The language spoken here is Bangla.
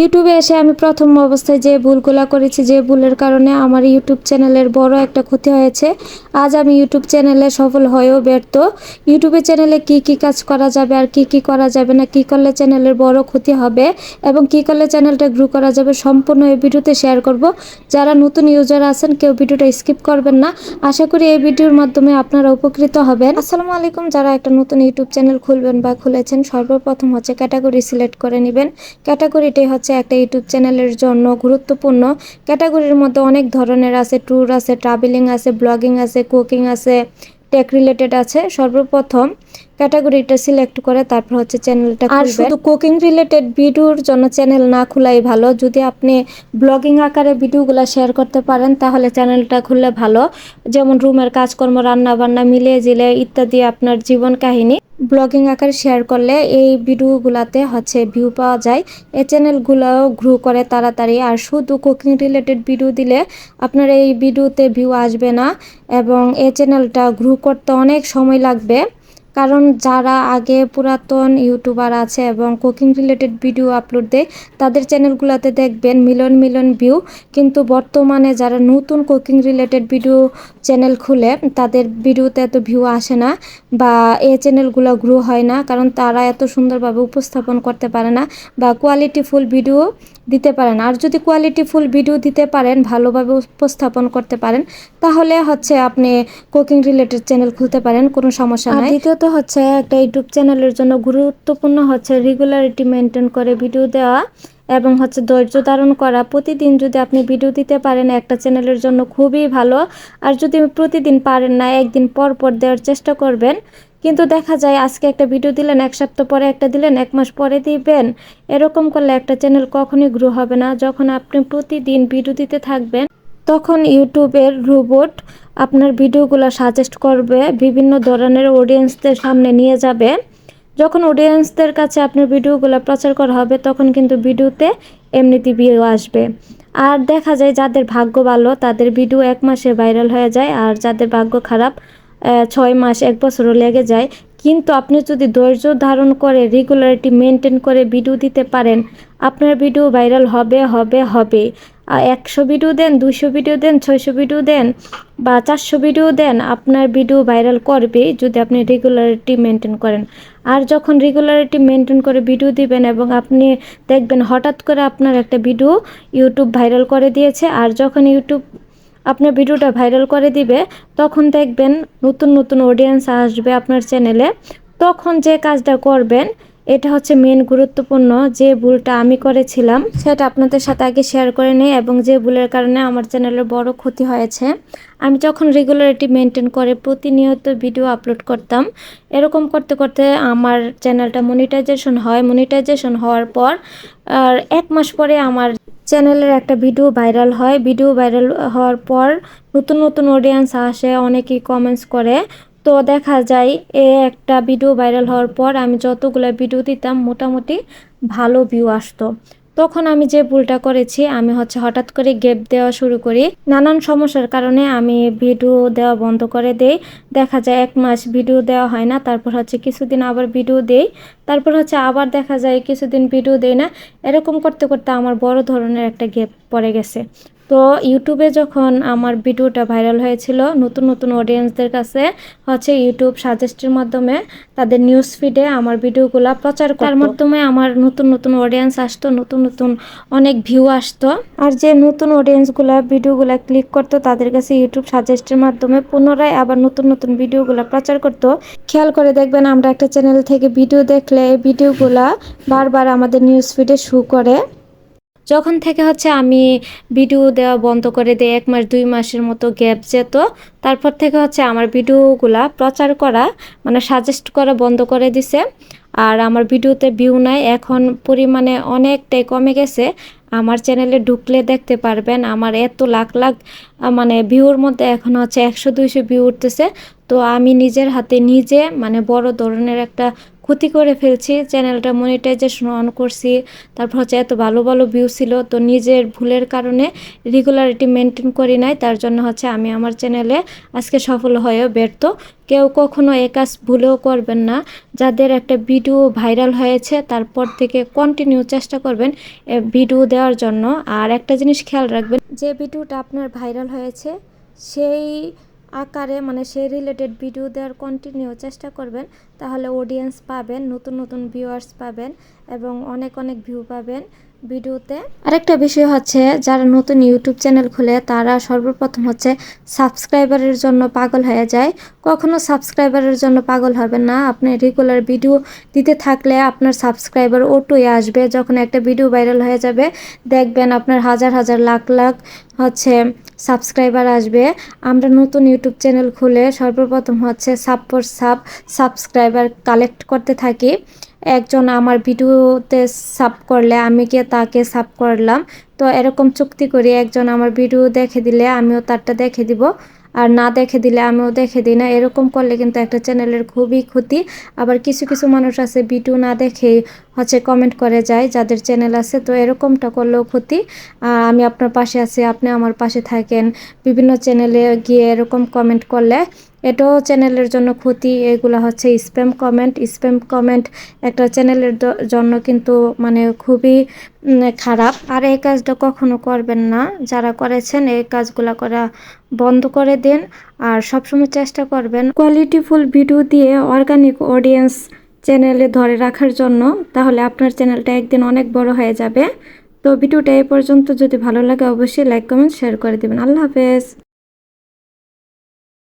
ইউটিউবে এসে আমি প্রথম অবস্থায় যে ভুলগুলো করেছি, যে ভুলের কারণে আমার ইউটিউব চ্যানেলের বড় একটা ক্ষতি হয়েছে, আজ আমি ইউটিউব চ্যানেলে সফল হয়েও ব্যর্থ। ইউটিউবে চ্যানেলে কি কি কাজ করা যাবে আর কি কি করা যাবে না, কি করলে চ্যানেলের বড় ক্ষতি হবে এবং কি করলে চ্যানেলটা গ্রো করা যাবে সম্পূর্ণ এই ভিডিওতে শেয়ার করব। যারা নতুন ইউজার আছেন, কেউ ভিডিওটা স্কিপ করবেন না। আশা করি এই ভিডিওর মাধ্যমে আপনারা উপকৃত হবেন। আসসালামু আলাইকুম, যারা একটা নতুন ইউটিউব চ্যানেল খুলবেন বা খুলেছেন, সর্বপ্রথম হচ্ছে ক্যাটাগরি সিলেক্ট করে নেবেন। ক্যাটাগরিটাই হচ্ছে একটা ইউটিউব চ্যানেলের জন্য গুরুত্বপূর্ণ ক্যাটাগরির মধ্যে অনেক ধরনের আছে ট্যুর আছে ট্রাভেলিং আছে ব্লগিং আছে কুকিং আছে টেক রিলেটেড আছে। সর্বপ্রথম ক্যাটাগরিটা সিলেক্ট করে তারপর হচ্ছে চ্যানেলটা আর শুধু কুকিং রিলেটেড ভিডিওর জন্য চ্যানেল না খোলাই ভালো। যদি আপনি ব্লগিং আকারে ভিডিওগুলো শেয়ার করতে পারেন তাহলে চ্যানেলটা খুললে ভালো। যেমন রুমের কাজকর্ম রান্না বান্না মিলিয়ে জিলে ইত্যাদি আপনার জীবন কাহিনী। ব্লগিং আকারে শেয়ার করলে এই ভিডিওগুলোতে হচ্ছে ভিউ পাওয়া যায়। এই চ্যানেলগুলোও গ্রো করে তাড়াতাড়ি। আর শুধু কুকিং রিলেটেড ভিডিও দিলে আপনার এই ভিডিওতে ভিউ আসবে না এবং এই চ্যানেলটা গ্রো করতে অনেক সময় লাগবে। কারণ যারা আগে পুরাতন ইউটিউবার আছে এবং কুকিং রিলেটেড ভিডিও আপলোড দেয়, তাদের চ্যানেলগুলোতে দেখবেন মিলন মিলন ভিউ। কিন্তু বর্তমানে যারা নতুন কুকিং রিলেটেড ভিডিও চ্যানেল খুলে, তাদের ভিডিওতে এত ভিউ আসে না বা এই চ্যানেলগুলো গ্রো হয় না, কারণ তারা এত সুন্দরভাবে উপস্থাপন করতে পারে না বা কোয়ালিটিফুল ভিডিও দিতে পারেন আর যদি কোয়ালিটিফুল ভিডিও দিতে পারেন, ভালোভাবে উপস্থাপন করতে পারেন, তাহলে হচ্ছে আপনি কুকিং রিলেটেড চ্যানেল খুলতে পারেন, কোনো সমস্যা নাই। হচ্ছে একটা ইউটিউব চ্যানেলের জন্য। গুরুত্বপূর্ণ হচ্ছে রেগুলারিটি মেনটেন করে ভিডিও দেওয়া এবং হচ্ছে ধৈর্য ধারণ করা। প্রতিদিন যদি আপনি ভিডিও দিতে পারেন একটা চ্যানেলের জন্য খুবই ভালো। আর যদি প্রতিদিন পারেন না, একদিন পর পর দেওয়ার চেষ্টা করবেন। কিন্তু দেখা যায় আজকে একটা ভিডিও দিলেন, এক সপ্তাহ পরে একটা দিলেন, এক মাস পরে দিবেন। এরকম করলে একটা চ্যানেল কখনই গ্রো হবে না। যখন আপনি প্রতিদিন ভিডিও দিতে থাকবেন, তখন ইউটিউবের রোবট আপনার ভিডিওগুলো সাজেস্ট করবে, বিভিন্ন ধরনের অডিয়েন্সদের সামনে নিয়ে যাবে। যখন অডিয়েন্সদের কাছে আপনার ভিডিওগুলো প্রচার করা হবে, তখন কিন্তু ভিডিওতে এমনিতে ভিউ আসবে। আর দেখা যায় যাদের ভাগ্য ভালো, তাদের ভিডিও এক মাসে ভাইরাল হয়ে যায়, আর যাদের ভাগ্য খারাপ ছয় মাস, এক বছরও লেগে যায়। কিন্তু আপনি যদি ধৈর্য ধারণ করে রেগুলারিটি মেনটেন করে ভিডিও দিতে পারেন, আপনার ভিডিও ভাইরাল হবে হবে হবে। একশো ভিডিও দেন দুশো ভিডিও দেন, ছয়শো ভিডিও দেন বা চারশো ভিডিও দেন, আপনার ভিডিও ভাইরাল করবে যদি আপনি রেগুলারিটি মেনটেন করেন। আর যখন রেগুলারিটি মেনটেন করে ভিডিও দিবেন এবং আপনি দেখবেন হঠাৎ করে আপনার একটা ভিডিও ইউটিউব ভাইরাল করে দিয়েছে, আর যখন ইউটিউব আপনার ভিডিওটা ভাইরাল করে দিবে, তখন দেখবেন নতুন নতুন অডিয়েন্স আসবে আপনার চ্যানেলে তখন যে কাজটা করবেন, এটা হচ্ছে মেন গুরুত্বপূর্ণ, যে ভুলটা আমি করেছিলাম, সেটা আপনাদের সাথে আগে শেয়ার করে নিই এবং যে ভুলের কারণে আমার চ্যানেলের বড় ক্ষতি হয়েছে। আমি যখন রেগুলারিটি মেনটেন করে প্রতিনিয়ত ভিডিও আপলোড করতাম, এরকম করতে করতে আমার চ্যানেলটা মনিটাইজেশন হয়। মনিটাইজেশন হওয়ার পর, আর এক মাস পরে আমার চ্যানেলের একটা ভিডিও ভাইরাল হয়। ভিডিও ভাইরাল হওয়ার পর নতুন নতুন অডিয়েন্স আসে, অনেকেই কমেন্টস করে। তো দেখা যায়, এ একটা ভিডিও ভাইরাল হওয়ার পর আমি যতগুলো ভিডিও দিতাম, মোটামুটি ভালো ভিউ আসতো। তখন আমি যে ভুলটা করেছি, আমি হচ্ছে হঠাৎ করে গেপ দেওয়া শুরু করি। নানান সমস্যার কারণে আমি ভিডিও দেওয়া বন্ধ করে দেই। দেখা যায় এক মাস ভিডিও দেওয়া হয় না, তারপর হচ্ছে কিছুদিন আবার ভিডিও দেই। তারপর হচ্ছে আবার দেখা যায় কিছুদিন ভিডিও দেই না। এরকম করতে করতে আমার বড় ধরনের একটা গেপ পড়ে গেছে। তো ইউটিউবে যখন আমার ভিডিওটা ভাইরাল হয়েছিল নতুন নতুন অডিয়েন্সদের কাছে হচ্ছে ইউটিউব সাজেস্টের মাধ্যমে তাদের নিউজ ফিডে আমার ভিডিওগুলো প্রচার করার মাধ্যমে আমার নতুন নতুন অডিয়েন্স আসতো নতুন নতুন অনেক ভিউ আসতো। আর যে নতুন অডিয়েন্সগুলো ভিডিওগুলো ক্লিক করতো তাদের কাছে ইউটিউব সাজেস্টের মাধ্যমে পুনরায় আবার নতুন নতুন ভিডিওগুলো প্রচার করতো। খেয়াল করে দেখবেন আমরা একটা চ্যানেল থেকে ভিডিও দেখলে এই ভিডিওগুলা বারবার আমাদের নিউজ ফিডে শু করে। যখন থেকে হচ্ছে আমি ভিডিও দেওয়া বন্ধ করে দিই, এক মাস, দুই মাসের মতো গ্যাপ যেত, তারপর থেকে হচ্ছে আমার ভিডিওগুলা প্রচার করা মানে সাজেস্ট করা বন্ধ করে দিছে। আর আমার ভিডিওতে ভিউ নাই, এখন পরিমাণে অনেকটাই কমে গেছে। আমার চ্যানেলে ঢুকলে দেখতে পারবেন, আমার এত লাখ লাখ মানে ভিউর মধ্যে এখন হচ্ছে একশো, দুইশো ভিউ উঠতেছে। তো আমি নিজের হাতে নিজে মানে বড় ধরনের একটা ক্ষতি করে ফেলছি চ্যানেলটা মনিটাইজেশন অন করছি, তারপর হচ্ছে এত ভালো ভালো ভিউ ছিল, তো নিজের ভুলের কারণে রেগুলারিটি মেনটেন করি নাই, তার জন্য হচ্ছে আমি আমার চ্যানেলে আজকে সফল হয়েও ব্যর্থ। কেউ কখনো এ কাজ ভুলেও করবেন না, যাদের একটা ভিডিও ভাইরাল হয়েছে, তারপর থেকে কন্টিনিউ চেষ্টা করবেন ভিডিও দেওয়ার জন্য। আর একটা জিনিস খেয়াল রাখবেন, যে ভিডিওটা আপনার ভাইরাল হয়েছে, সেই আকারে মানে সেই রিলেটেড ভিডিও দেওয়ার কন্টিনিউ চেষ্টা করবেন। তাহলে অডিয়েন্স পাবেন, নতুন নতুন ভিউয়ার্স পাবেন এবং অনেক অনেক ভিউ পাবেন। ভিডিওতে। আরেকটা বিষয় হচ্ছে, যারা নতুন ইউটিউব চ্যানেল খুলে, তারা সর্বপ্রথম হচ্ছে সাবস্ক্রাইবারের জন্য পাগল হয়ে যায়। কখনো সাবস্ক্রাইবারের জন্য পাগল হবে না। আপনি রেগুলার ভিডিও দিতে থাকলে আপনার সাবস্ক্রাইবার ওটুই আসবে। যখন একটা ভিডিও ভাইরাল হয়ে যাবে, দেখবেন আপনার হাজার হাজার লাখ লাখ হচ্ছে সাবস্ক্রাইবার আসবে। আমরা নতুন ইউটিউব চ্যানেল খুলে সর্বপ্রথম হচ্ছে সাব পর সাব সাবস্ক্রাইবার কালেক্ট করতে থাকি। একজন আমার ভিডিওতে সাব করলে আমি গিয়ে তাকে সাব করলাম। তো এরকম চুক্তি করি একজন আমার ভিডিও দেখে দিলে আমিও তারটা দেখে দিব। আর না দেখে দিলে আমিও দেখে দিই না। এরকম করলে কিন্তু একটা চ্যানেলের খুবই ক্ষতি। আবার কিছু কিছু মানুষ আছে ভিডিও না দেখেই হচ্ছে কমেন্ট করে যায় যাদের চ্যানেল আছে। তো এরকমটা করলেও ক্ষতি। আর আমি আপনার পাশে আছি, আপনি আমার পাশে থাকেন। বিভিন্ন চ্যানেলে গিয়ে এরকম কমেন্ট করলে এটাও চ্যানেলের জন্য ক্ষতি, এগুলো হচ্ছে স্প্যাম কমেন্ট। স্প্যাম কমেন্ট একটা চ্যানেলের জন্য কিন্তু মানে খুবই খারাপ। আর এই কাজটা কখনো করবেন না। যারা করেছেন, এই কাজগুলো করা বন্ধ করে দিন আর সবসময় চেষ্টা করবেন কোয়ালিটিফুল ভিডিও দিয়ে অর্গানিক অডিয়েন্স চ্যানেলে ধরে রাখার জন্য। তাহলে আপনার চ্যানেলটা একদিন অনেক বড় হয়ে যাবে। তো ভিডিওটা এই পর্যন্ত। যদি ভালো লাগে, অবশ্যই লাইক কমেন্ট শেয়ার করে দেবেন। আল্লাহ হাফেজ।